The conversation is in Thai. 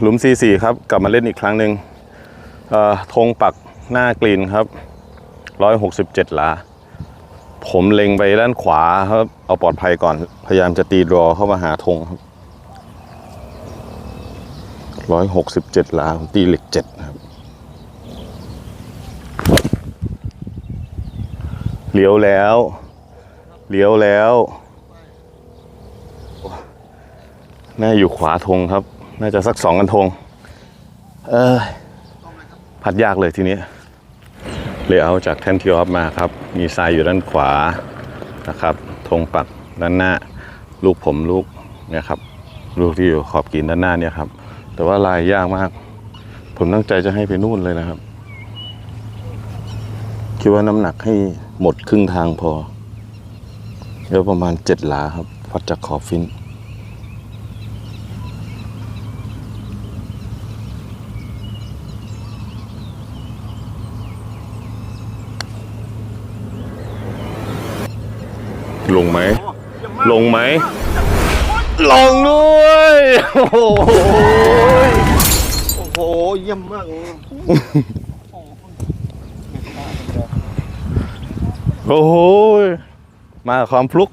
หลุม C4 ครับกลับมาเล่นอีกครั้งหนึ่งธงปักหน้ากรีนครับ 167 หลา ผมเล็งไปด้านขวาครับ เอาปลอดภัยก่อน พยายามจะตีดรอเข้ามาหาธงครับ 167 หลาผมตีเหล็ก7ครับ เลี้ยวแล้ว เลี้ยวแล้ว น่าอยู่ขวาธงครับ น่าจะสักสองกันธงเออพัดยากเลยทีนี้เลยเอาจากแท่นทีออฟมาครับ มีทรายอยู่ด้านขวานะครับธงปักด้านหน้า ลูกผมลูกเนี่ยครับ ลูกที่อยู่ขอบกรีนด้านหน้าเนี่ยครับ แต่ว่าลายยากมาก ผมตั้งใจจะให้ไปนู่นเลยนะครับ คิดว่าน้ำหนักให้หมดครึ่งทางพอเดี๋ยวประมาณเจ็ดหลาครับวัดจากขอบฟิน ลงไหม ลงไหม ลงด้วยโอ้โหโอ้โหเยี่ยมมากเลยโอ้โหมากับความพลุก